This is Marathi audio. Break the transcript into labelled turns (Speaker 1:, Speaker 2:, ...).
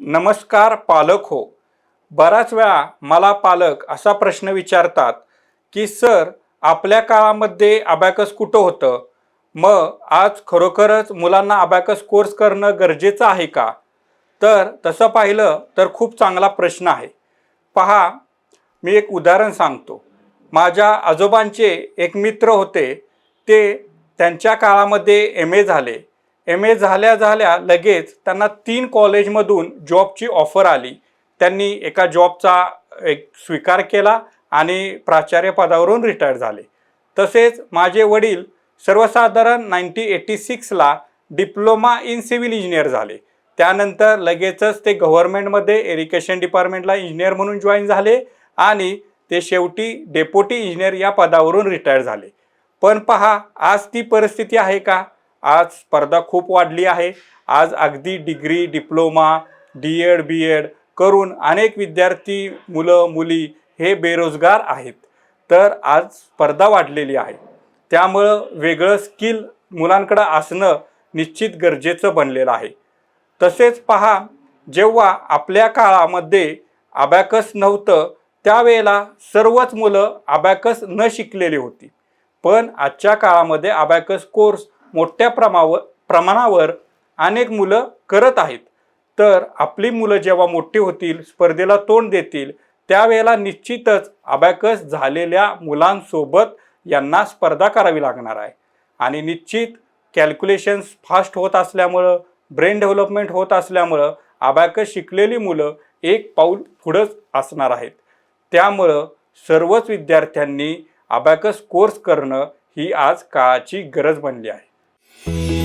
Speaker 1: नमस्कार पालक हो. बराच वेळा मला पालक असा प्रश्न विचारतात की सर आपल्या काळामध्ये अबॅकस कुठं होतं? मग आज खरोखरच मुलांना अबॅकस कोर्स करणं गरजेचं आहे का? तर तसं पाहिलं तर खूप चांगला प्रश्न आहे. पहा मी एक उदाहरण सांगतो. माझ्या आजोबांचे एक मित्र होते. ते त्यांच्या काळामध्ये एम ए झाले. एम ए झाल्या झाल्या लगेच त्यांना तीन कॉलेजमधून जॉबची ऑफर आली. त्यांनी एका जॉबचा एक स्वीकार केला आणि प्राचार्य पदावरून रिटायर झाले. तसेच माझे वडील सर्वसाधारण नाईन्टीन एटी सिक्सला डिप्लोमा इन सिव्हिल इंजिनियर झाले. त्यानंतर लगेचच ते गव्हर्नमेंटमध्ये एरिकेशन डिपार्टमेंटला इंजिनियर म्हणून जॉईन झाले आणि ते शेवटी डेप्युटी इंजिनियर या पदावरून रिटायर झाले. पण पहा आज ती परिस्थिती आहे का? आज स्पर्धा खूप वाढली आहे. आज अगदी degree diploma D Ed B Ed करून अनेक विद्यार्थी मुलं मुली हे बेरोजगार आहेत. तर आज स्पर्धा वाढलेली आहे. त्यामुळं वेगळं स्किल मुलांकडं असणं निश्चित गरजेचं बनलेलं आहे. तसेच पहा जेव्हा आपल्या काळामध्ये अबॅकस नव्हतं त्यावेळेला सर्वच मुलं अबॅकस न शिकलेली होती. पण आजच्या काळामध्ये अबॅकस कोर्स मोठ्या प्रमावर प्रमाणावर अनेक मुलं करत आहेत. तर आपली मुलं जेव्हा मोठी होतील स्पर्धेला तोंड देतील त्यावेळेला निश्चितच अबॅकस झालेल्या मुलांसोबत यांना स्पर्धा करावी लागणार आहे. आणि निश्चित कॅल्क्युलेशन्स फास्ट होत असल्यामुळं ब्रेन डेव्हलपमेंट होत असल्यामुळं अबॅकस शिकलेली मुलं एक पाऊल पुढंच असणार आहेत. त्यामुळं सर्वच विद्यार्थ्यांनी अबॅकस कोर्स करणं ही आज काळाची गरज बनली आहे. Thank you.